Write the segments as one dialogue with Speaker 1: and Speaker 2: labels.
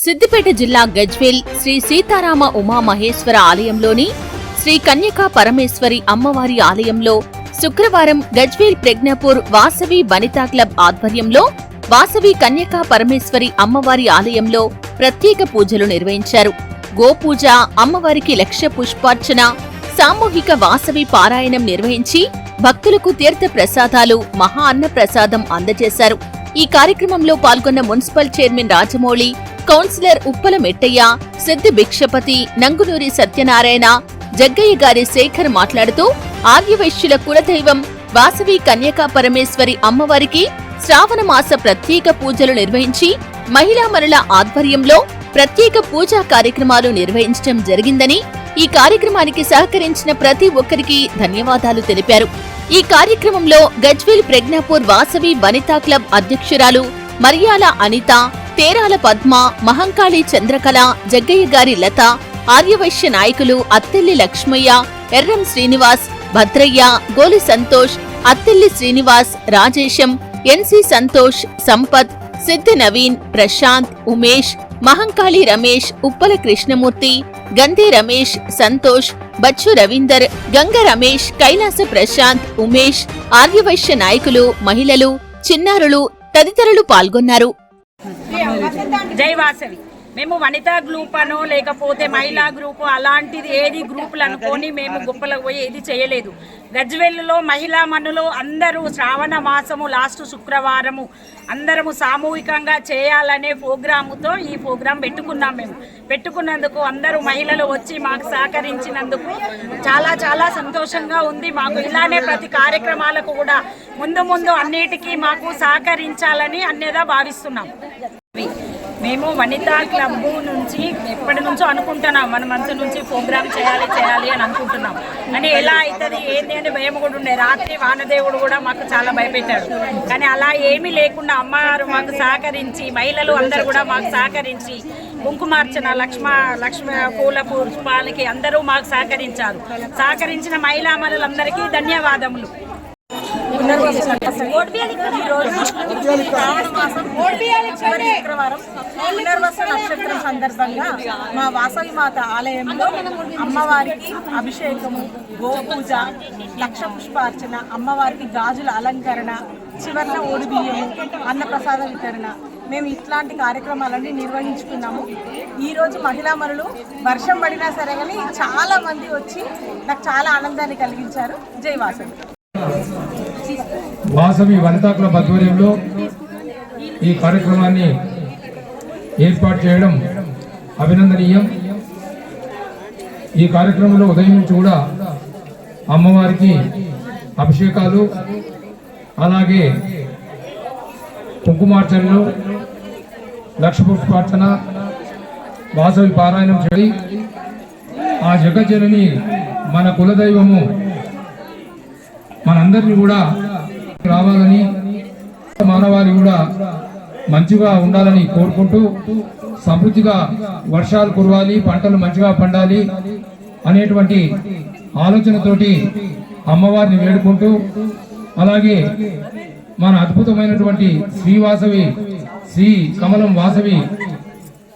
Speaker 1: సిద్దిపేట జిల్లా గజ్వేల్ శ్రీ సీతారామ ఉమా మహేశ్వర ఆలయంలోని శ్రీ కన్యకా పరమేశ్వరి అమ్మవారి ఆలయంలో శుక్రవారం గజ్వేల్ ప్రజ్ఞాపూర్ వాసవి వనితా క్లబ్ ఆధ్వర్యంలో వాసవి కన్యకా పరమేశ్వరి అమ్మవారి ఆలయంలో ప్రత్యేక పూజలు నిర్వహించారు. గోపూజ అమ్మవారికి లక్ష్య పుష్పార్చన సామూహిక వాసవి పారాయణం నిర్వహించి భక్తులకు తీర్థ ప్రసాదాలు మహా అన్న ప్రసాదం అందజేశారు. ఈ కార్యక్రమంలో పాల్గొన్న municipal chairman Rajamouli councillor Uppala Mettaiah Siddhi Bhikshapathi Nangunuri Satyanarayana Jaggayya గారి శేఖర్ మాట్లాడుతూ ఆర్యవైశ్యుల కులదైవం వాసవి కన్యకా పరమేశ్వరి అమ్మవారికి శ్రావణ మాస ప్రత్యేక పూజలు నిర్వహించి మహిళామణుల ఆధ్వర్యంలో ప్రత్యేక పూజా కార్యక్రమాలు నిర్వహించడం జరిగిందని ఈ కార్యక్రమానికి సహకరించిన ప్రతి ఒక్కరికి ధన్యవాదాలు తెలిపారు. ఈ కార్యక్రమంలో గజ్వేల్ ప్రజ్ఞాపూర్ వాసవి వనితా క్లబ్ అధ్యక్షురాలు మరియాల అనిత తేరాల పద్మ మహంకాళి చంద్రకళ జగ్గయ్య గారి లత ఆర్యవైశ్య నాయకులు అత్తెల్లి లక్ష్మయ్య ఎర్రం శ్రీనివాస్ భద్రయ్య గోలి సంతోష్ అత్తెల్లి శ్రీనివాస్ రాజేశం ఎన్సి సంతోష్ సంపత్ సిద్ధి నవీన్ ప్రశాంత్ ఉమేష్ మహంకాళి రమేష్ ఉప్పల కృష్ణమూర్తి గంధే రమేష్ సంతోష్ బచ్చు రవీందర్ గంగ రమేష్ కైలాస ప్రశాంత్ ఉమేష్ ఆర్యవైశ్య నాయకులు మహిళలు చిన్నారులు తదితరులు పాల్గొన్నారు.
Speaker 2: జై వాసవి. మేము వనితా గ్రూప్ అనో లేకపోతే మహిళా గ్రూప్ అలాంటిది ఏది గ్రూపులు అనుకొని మేము గుప్పలకు పోయి ఏది చేయలేదు. గజ్వెల్లులో మహిళా మనులు అందరూ శ్రావణ మాసము లాస్ట్ శుక్రవారము అందరము సామూహికంగా చేయాలనే ప్రోగ్రాముతో ఈ ప్రోగ్రాం పెట్టుకున్నాం మేము. పెట్టుకున్నందుకు అందరూ మహిళలు వచ్చి మాకు సహకరించినందుకు చాలా చాలా సంతోషంగా ఉంది. మాకు ఇలానే ప్రతి కార్యక్రమాలకు కూడా ముందు ముందు అన్నిటికీ మాకు సహకరించాలని అన్నేదా భావిస్తున్నాం. మేము వనితా క్లబ్ నుంచి ఎప్పటి నుంచో అనుకుంటున్నాం. మన మంత్ నుంచి ప్రోగ్రామ్ చేయాలి చేయాలి అని అనుకుంటున్నాం. కానీ ఎలా అవుతుంది ఏంటి అని భయం కూడా ఉండే. రాత్రి వానదేవుడు కూడా మాకు చాలా భయపెట్టాడు. కానీ అలా ఏమీ లేకుండా అమ్మగారు మాకు సహకరించి మహిళలు అందరూ కూడా మాకు సహకరించి కుంకుమార్చన లక్ష్మ లక్ష్మ పూల పుష్పాలకి అందరూ మాకు సహకరించారు. సహకరించిన మహిళా మనులందరికీ ధన్యవాదములు.
Speaker 3: చివరి పునర్వస నక్షత్రం సందర్భంగా మా వాసవి మాత ఆలయంలో అమ్మవారికి అభిషేకము గోపూజ లక్ష పుష్పార్చన అమ్మవారికి గాజుల అలంకరణ చివర్న ఓడి బియ్యము అన్నప్రసాద వితరణ మేము ఇట్లాంటి కార్యక్రమాలన్నీ నిర్వహించుకున్నాము ఈరోజు మహిళా మరులు వర్షం పడినా సరే కానీ చాలా మంది వచ్చి నాకు చాలా ఆనందాన్ని కలిగించారు జై వాసవి
Speaker 4: వాసవి వనితాకుల ఆధ్వర్యంలో ఈ కార్యక్రమాన్ని ఏర్పాటు చేయడం అభినందనీయం. ఈ కార్యక్రమంలో ఉదయం నుంచి కూడా అమ్మవారికి అభిషేకాలు అలాగే కుంకుమార్చనలు లక్ష పుష్పార్చన వాసవి పారాయణం చేయి ఆ జగజ్జనని మన కులదైవము మనందరినీ కూడా రావాలని మానవాళి కూడా మంచిగా ఉండాలని కోరుకుంటూ సమృద్ధిగా వర్షాలు కురవాలి పంటలు మంచిగా పండాలి అనేటువంటి ఆలోచనతోటి అమ్మవారిని వేడుకుంటూ అలాగే మన అద్భుతమైనటువంటి శ్రీవాసవి శ్రీ కమలం వాసవి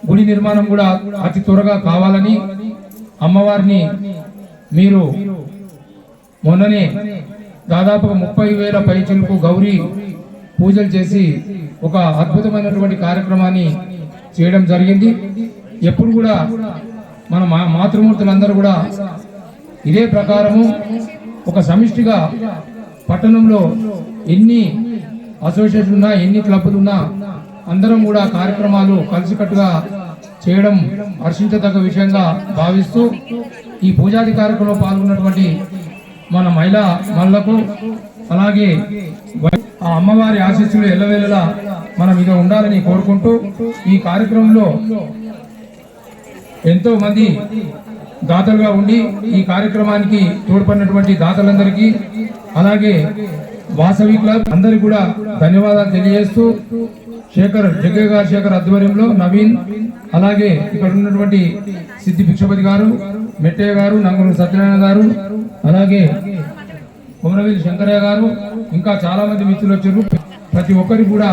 Speaker 4: గుడి నిర్మాణం కూడా అతి త్వరగా కావాలని అమ్మవారిని మీరు మొన్ననే దాదాపుగా ముప్పై వేల పైచులకు గౌరీ పూజలు చేసి ఒక అద్భుతమైనటువంటి కార్యక్రమాన్ని చేయడం జరిగింది. ఎప్పుడు కూడా మన మా మాతృమూర్తులందరూ కూడా ఇదే ప్రకారము ఒక సమిష్టిగా పట్టణంలో ఎన్ని అసోసియేషన్ ఉన్నా ఎన్ని క్లబ్లు ఉన్నా అందరం కూడా కార్యక్రమాలు కలిసికట్టుగా చేయడం హర్షించదగ్గ విషయంగా భావిస్తూ ఈ పూజాది కార్యక్రమంలో పాల్గొన్నటువంటి మన మహిళా మనులకు అలాగే ఆ అమ్మవారి ఆశీస్సులు ఎల్లవేళలా మనం ఇక ఉండాలని కోరుకుంటూ ఈ కార్యక్రమంలో ఎంతో మంది దాతలుగా ఉండి ఈ కార్యక్రమానికి తోడ్పడినటువంటి దాతలందరికీ అలాగే వాసవి క్లబ్ అందరికి కూడా ధన్యవాదాలు తెలియజేస్తూ శేఖర్ జగ్గయ్య గారు శేఖర్ ఆధ్వర్యంలో నవీన్ అలాగే ఇక్కడ ఉన్నటువంటి సిద్ధి భిక్షపతి గారు మెట్టయ్య గారు నంగురు సత్యనారాయణ గారు అలాగే కుమరవీరి శంకరయ్య గారు ఇంకా చాలా మంది మిత్రులు వచ్చారు. ప్రతి ఒక్కరికి కూడా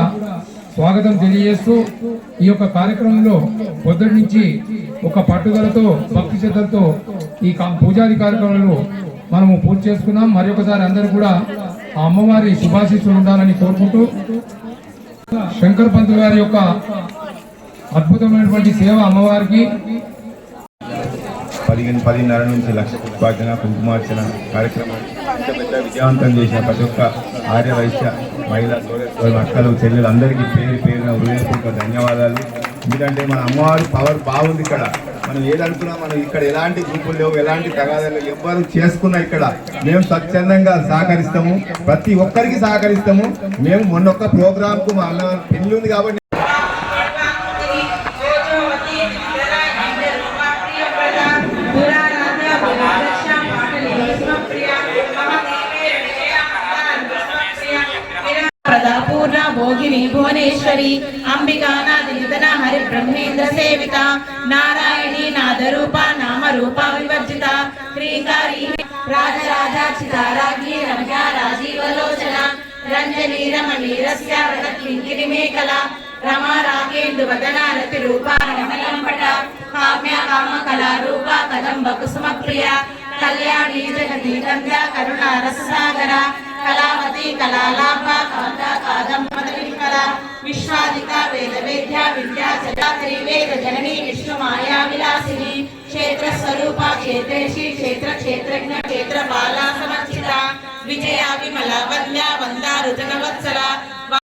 Speaker 4: స్వాగతం తెలియజేస్తూ ఈ యొక్క కార్యక్రమంలో పొద్దుటి నుంచి ఒక పట్టుదలతో భక్తి శ్రద్ధలతో ఈ పూజాది కార్యక్రమాలు మనము పూర్తి చేసుకున్నాం. మరొకసారి అందరూ కూడా ఆ అమ్మవారి శుభాశీస్సులు ఉండాలని కోరుకుంటూ శంకర్ పంతులు గారి యొక్క అద్భుతమైనటువంటి సేవ అమ్మవారికి
Speaker 5: పదిహేను పదిన్నర నుంచి లక్ష పుష్పార్చన కుంకుమార్చన కార్యక్రమం పెద్ద విజయవంతం చేసిన ప్రతి ఒక్క ఆర్యవైశ్య వైశ్య అక్కలు చెల్లెలు అందరికీ పేరు పేరున హృదయపూర్వక ధన్యవాదాలు. ఎందుకంటే మన అమ్మవారి పవర్ బాగుంది ఇక్కడ. మనం ఏదనుకున్నా మనం ఇక్కడ ఎలాంటి గ్రూపులు లేవు ఎలాంటి తగాదాలు ఎవ్వరు చేసుకున్నా ఇక్కడ మేము స్వచ్ఛందంగా సహకరిస్తాము. ప్రతి ఒక్కరికి సహకరిస్తాము. మేము మొన్న ఒక్క ప్రోగ్రామ్కు మా అన్న పెళ్ళి ఉంది కాబట్టి
Speaker 6: భువనేశ్వరి అంబికానాథ నిధన హరి బ్రహ్మేంద్ర సేవిత నారాయణి నాదరూప నామరూప వివర్జిత శ్రీకారి రాజరాజాచిత రమ్య రాజీవలోచన రంజనీ రమణీ రస్య మేకల రమా రాకేందు వదన రతి రూప రమలంపట కామ్య కామ కళా రూప కదంబ కుసుమ ప్రియ కళ్యాణి జగతి కంద కరుణ రససాగర కళావతి కళాలాభ కాంత కాదంబరి కళ విశ్వాదిక వేద వేద్య విద్యాచరి వేద జనని విష్ణు మాయా విలాసిని క్షేత్ర స్వరూప క్షేత్రేషి క్షేత్ర క్షేత్రజ్ఞ క్షేత్ర బాలా సమర్చిత విజయా విమల వద్య రుజన జనవత్సల